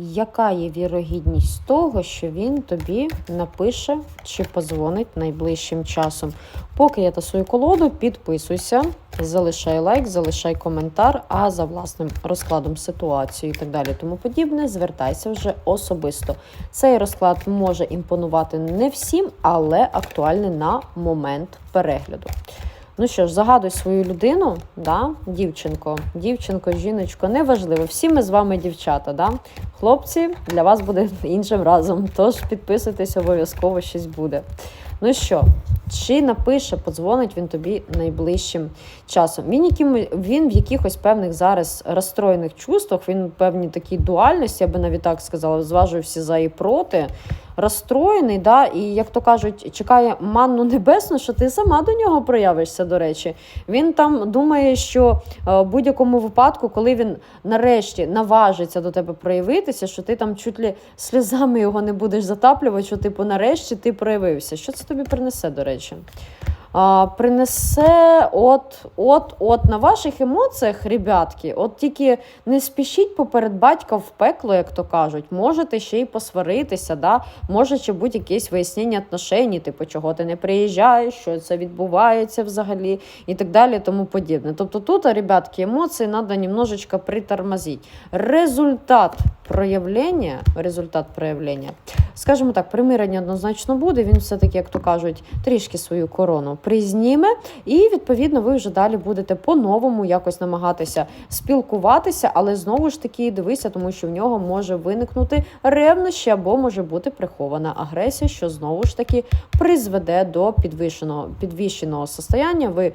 яка є вірогідність того, що він тобі напише чи позвонить найближчим часом. Поки я тасую колоду, підписуйся, залишай лайк, залишай коментар, а за власним розкладом ситуації і так далі, тому подібне, звертайся вже особисто. Цей розклад може імпонувати не всім, але актуальний на момент перегляду. Ну що ж, загадуй свою людину, да? дівчинко, дівчинко, жіночко, неважливо. Всі ми з вами дівчата. Да? Хлопці, для вас буде іншим разом. Тож підписуйтесь, обов'язково щось буде. Ну що, чи напише, подзвонить він тобі найближчим часом? Він, яким, він в якихось певних зараз розстроєних чувствах, він в певній такій дуальності, я би навіть так сказала, зважує всі за і проти. Розстроєний, да, і, як то кажуть, чекає манну небесну, що ти сама до нього проявишся, до речі. Він там думає, що е, в будь-якому випадку, коли він нарешті наважиться до тебе проявитися, що ти там чуть ли сльозами його не будеш затаплювати, що типу нарешті ти проявився. Що це тобі принесе, до речі? Принесе от, от, от на ваших емоціях, ребятки, от тільки не спішіть поперед батька в пекло, як то кажуть. Можете ще й посваритися, да? може ще бути якесь вияснення отношень, типу, чого ти не приїжджаєш, що це відбувається взагалі, і так далі, тому подібне. Тобто тут, ребятки, емоції треба немножечко притормозити. Результат проявлення, результат проявлення, скажімо так, примирення однозначно буде. Він все-таки, як то кажуть, трішки свою корону призніме, і відповідно ви вже далі будете по-новому якось намагатися спілкуватися, але знову ж таки дивися, тому що в нього може виникнути ревнощі або може бути прихована агресія, що знову ж таки призведе до підвищеного підвищеного состояння. Ви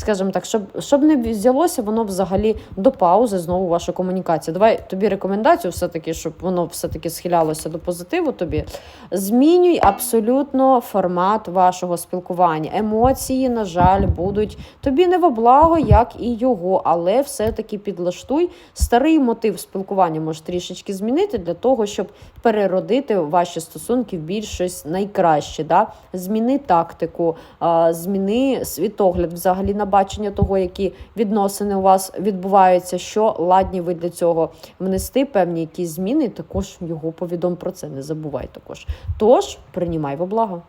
Скажімо так, щоб щоб не взялося воно взагалі до паузи знову ваша комунікація. Давай тобі рекомендацію, все-таки, щоб воно все-таки схилялося до позитиву. Тобі змінюй абсолютно формат вашого спілкування. Емоції, на жаль, будуть тобі не во благо, як і його, але все-таки підлаштуй старий мотив спілкування може трішечки змінити для того, щоб переродити ваші стосунки в більш щось найкраще. Да? Зміни тактику, зміни світогляд взагалі на бачення того, які відносини у вас відбуваються, що ладні ви для цього внести певні якісь зміни. Також його повідом про це не забувай також. Тож приймай во благо.